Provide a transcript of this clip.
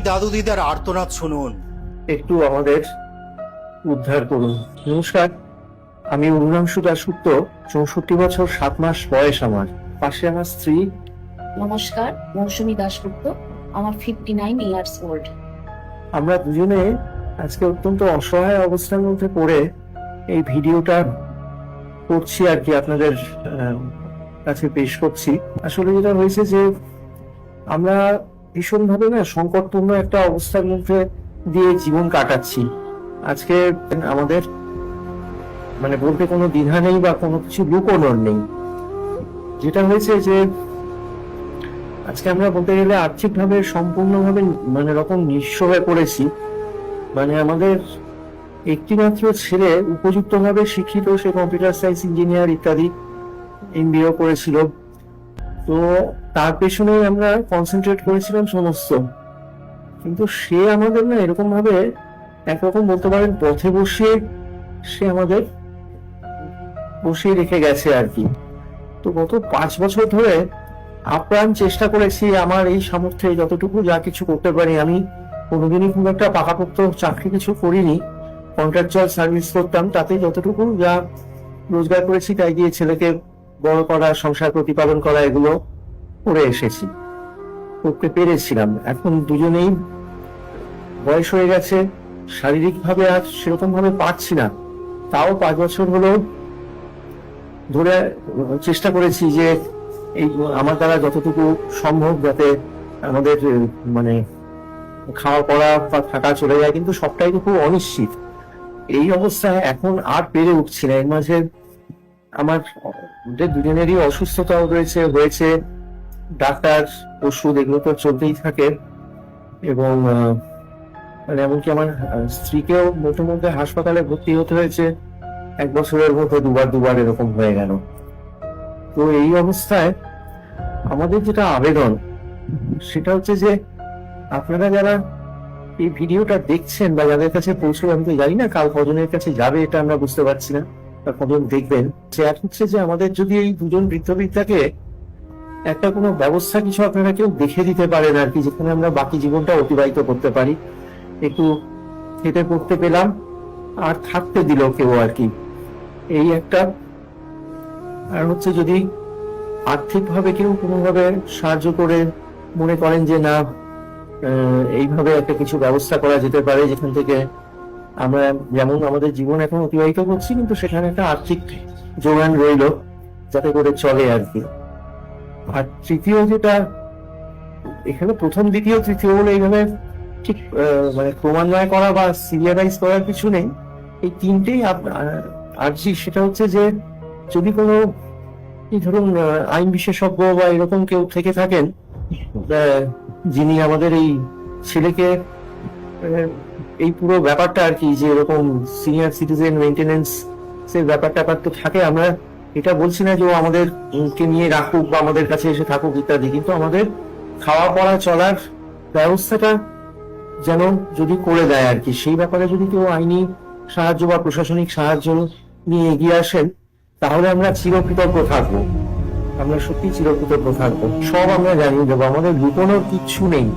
দাদু দিদার আর্তনাদ শুনুন। একটু আমাদের উদ্ধার করুন। নমস্কার আমি অরুণাংশু দাসগুপ্ত চৌষট্টি বছর সাত মাস বয়স আমার। পাশে আমার স্ত্রী। নমস্কার মৌসুমী দাশগুপ্ত আমার ফিফটি নাইন ইয়ার্স ওল্ড আমরা দুজনে আজকে অত্যন্ত অসহায় অবস্থার মধ্যে পড়ে এই ভিডিওটা করছি আর কি আপনাদের আহ, কাছে পেশ করছি। আসলে যেটা হয়েছে যে আমরা ভীষণ ভাবে না সংকটপূর্ণ একটা অবস্থার মধ্যে দিয়ে জীবন কাটাচ্ছি। আজকে আমাদের মানে বলতে কোনো দ্বিধা নেই বা কোনো কিছু লুকোনোর নেই। যেটা হয়েছে যে আজকে আমরা বলতে গেলে আর্থিকভাবে সম্পূর্ণভাবে মানে রকম নিঃস্ব হয়ে পড়েছি। মানে আমাদের একটিমাত্র ছেলে উপযুক্তভাবে শিক্ষিত, সে কম্পিউটার সায়েন্স ইঞ্জিনিয়ার ইত্যাদি এমবিও করেছিল। তো তার পেছনেই আমরা কনসেন্ট্রেট করেছিলাম সমস্ত। কিন্তু সে আমাদের না এরকম ভাবে একরকম বলতে পারেন পথে বসিয়ে সে আমাদের বসিয়ে রেখে গেছে আর কি। তো গত পাঁচ বছর ধরে আপ্রাণ চেষ্টা করেছি আমার এই সামর্থ্যে যতটুকু যা কিছু করতে পারি। আমি কোনোদিনই খুব একটা পাকাপোক্ত চাকরি কিছু করিনি। কন্ট্রাকচুয়াল সার্ভিস করতাম, তাতে যতটুকু যা রোজগার করেছি তাই দিয়ে ছেলেকে বড় করা, সংসার প্রতিপালন করা, এগুলো করে এসেছি। করতে পেরেছিলাম। এখন দুজনেই বয়স হয়ে গেছে। শারীরিকভাবে আর সেরকম ভাবে পারছি না। তাও পাঁচ বছর হলো ধরে চেষ্টা করেছি যে এই আমার দ্বারা যতটুকু সম্ভব যাতে আমাদের মানে খাওয়া পড়া বা থাকা চলে যায়, কিন্তু সবটাই তো খুব অনিশ্চিত। এই অবস্থায় এখন আর পেরে উঠছি না। এর মাঝে আমার দুজনেরই অসুস্থতাও রয়েছে, হয়েছে। ডাক্তার ওষুধ এগুলো তো চলতেই থাকে। এবং মানে এমনকি আমার স্ত্রীকেও মধ্যে মধ্যে হাসপাতালে ভর্তি হতে হয়েছে। এক বছরের মধ্যে দুবার দুবার এরকম হয়ে গেল। তো এই অবস্থায় আমাদের যেটা আবেদন, সেটা হচ্ছে যে আপনারা যারা এই ভিডিওটা দেখছেন বা যাদের কাছে পৌঁছবে, আমি তো জানি না কাল কজনের কাছে যাবে, এটা আমরা বুঝতে পারছি না, বা কজন দেখবেন। এক হচ্ছে যে আমাদের যদি এই দুজন বৃদ্ধবৃদ্ধাকে একটা কোনো ব্যবস্থা কিছু আপনারা কেউ দেখে দিতে পারেন আর কি, যেখানে আমরা বাকি জীবনটা অতিবাহিত করতে পারি। একটু খেতে পড়তে পেলাম, আর থাকতে দিল কেউ আর কি। এই একটা। আর হচ্ছে যদি আর্থিকভাবে কেউ কোনোভাবে সাহায্য করে, মনে করেন যে না এইভাবে একটা কিছু ব্যবস্থা করা যেতে পারে, যেখান থেকে আমরা যেমন আমাদের জীবন এখন অতিবাহিত করছি, কিন্তু সেখানে একটা আর্থিক যোগান রইল, যাতে করে চলে আর কি। আর তৃতীয় যেটা, এখানে প্রথম দ্বিতীয়, তৃতীয় বলে এইভাবে ঠিক মানে ক্রমান্বয় করা বা সিরিয়ালাইজ করার কিছু নেই। এই তিনটেই আর্জি। সেটা হচ্ছে যে, যদি কোনো ধরুন আইন বিশেষজ্ঞ বা এরকম কেউ থেকে থাকেন যিনি আমাদের এই ছেলেকে এই পুরো ব্যাপারটা আর কি, যে এরকম সিনিয়র সিটিজেন মেনটেনেন্স এর ব্যাপার তো থাকে, আমরা এটা বলছি না যে ও আমাদের উম, কে নিয়ে রাখুক বা আমাদের কাছে এসে থাকুক ইত্যাদি কিন্তু আমাদের খাওয়া পড়া চলার ব্যবস্থাটা যেন যদি করে দেয় আর কি। সেই ব্যাপারে যদি কেউ আইনি সাহায্য বা প্রশাসনিক সাহায্য নিয়ে এগিয়ে আসেন তাহলে আমরা চিরকৃতজ্ঞ থাকব। আমরা সত্যি চিরকৃতজ্ঞ থাকব। সব আমরা জানিয়ে দেবো। আমাদের লুকোনোর কিচ্ছু নেই।